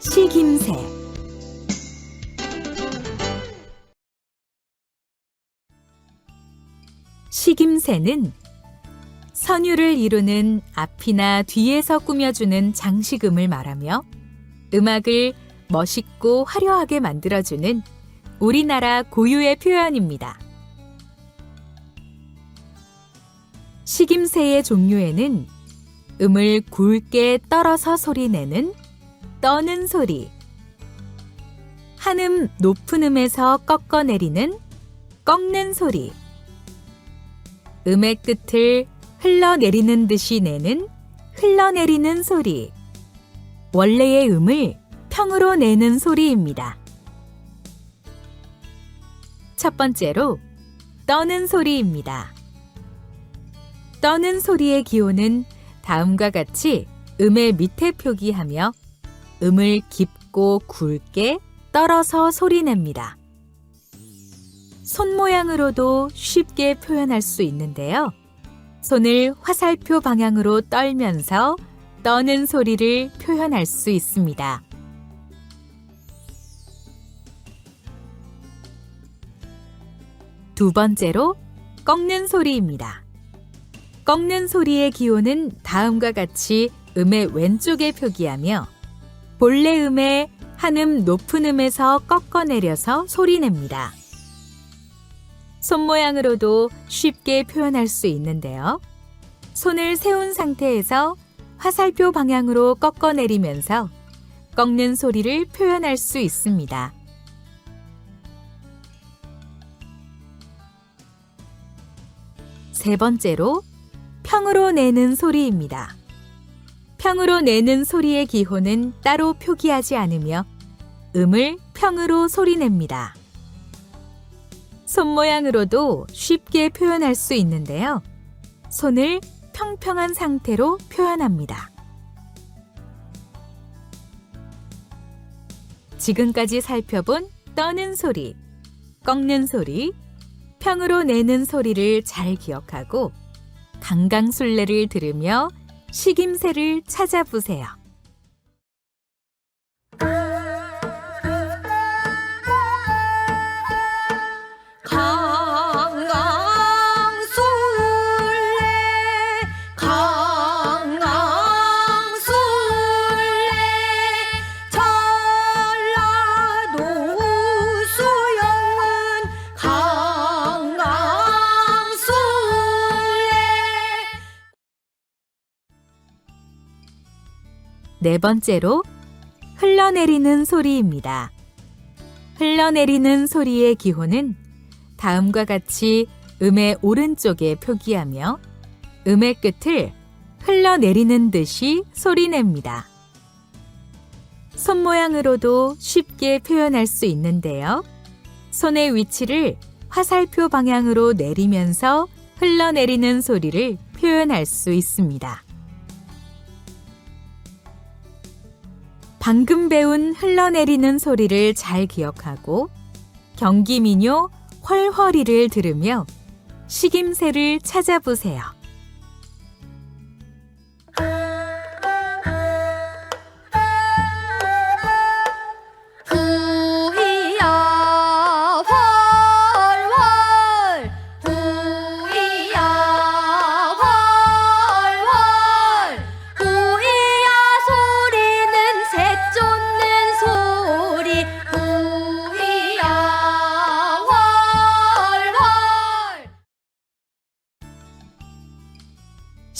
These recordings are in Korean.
식임새 식임새는 선율을 이루는 앞이나 뒤에서 꾸며주는 장식음을 말하며 음악을 멋있고 화려하게 만들어주는 우리나라 고유의 표현입니다. 식임새의 종류에는 음을 굵게 떨어서 소리내는 떠는 소리, 한음 높은 음에서 꺾어내리는 꺾는 소리, 음의 끝을 흘러내리는 듯이 내는 흘러내리는 소리, 원래의 음을 평으로 내는 소리입니다. 첫 번째로 떠는 소리입니다. 떠는 소리의 기호는 다음과 같이 음의 밑에 표기하며 음을 깊고 굵게 떨어서 소리냅니다. 손 모양으로도 쉽게 표현할 수 있는데요. 손을 화살표 방향으로 떨면서 떠는 소리를 표현할 수 있습니다. 두 번째로 꺾는 소리입니다. 꺾는 소리의 기호는 다음과 같이 음의 왼쪽에 표기하며 본래 음의 한음 높은 음에서 꺾어내려서 소리냅니다. 손 모양으로도 쉽게 표현할 수 있는데요. 손을 세운 상태에서 화살표 방향으로 꺾어내리면서 꺾는 소리를 표현할 수 있습니다. 세 번째로 평으로 내는 소리입니다. 평으로 내는 소리의 기호는 따로 표기하지 않으며 음을 평으로 소리냅니다. 손 모양으로도 쉽게 표현할 수 있는데요. 손을 평평한 상태로 표현합니다. 지금까지 살펴본 떠는 소리, 꺾는 소리, 평으로 내는 소리를 잘 기억하고 강강술래를 들으며 식임새를 찾아보세요. 네 번째로 흘러내리는 소리입니다. 흘러내리는 소리의 기호는 다음과 같이 음의 오른쪽에 표기하며 음의 끝을 흘러내리는 듯이 소리냅니다. 손 모양으로도 쉽게 표현할 수 있는데요. 손의 위치를 화살표 방향으로 내리면서 흘러내리는 소리를 표현할 수 있습니다. 방금 배운 흘러내리는 소리를 잘 기억하고 경기민요 헐헐이를 들으며 식임새를 찾아보세요.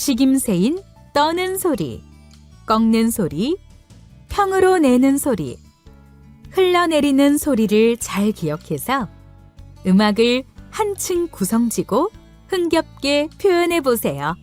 식임새인 떠는 소리, 꺾는 소리, 평으로 내는 소리, 흘러내리는 소리를 잘 기억해서 음악을 한층 구성지고 흥겹게 표현해 보세요.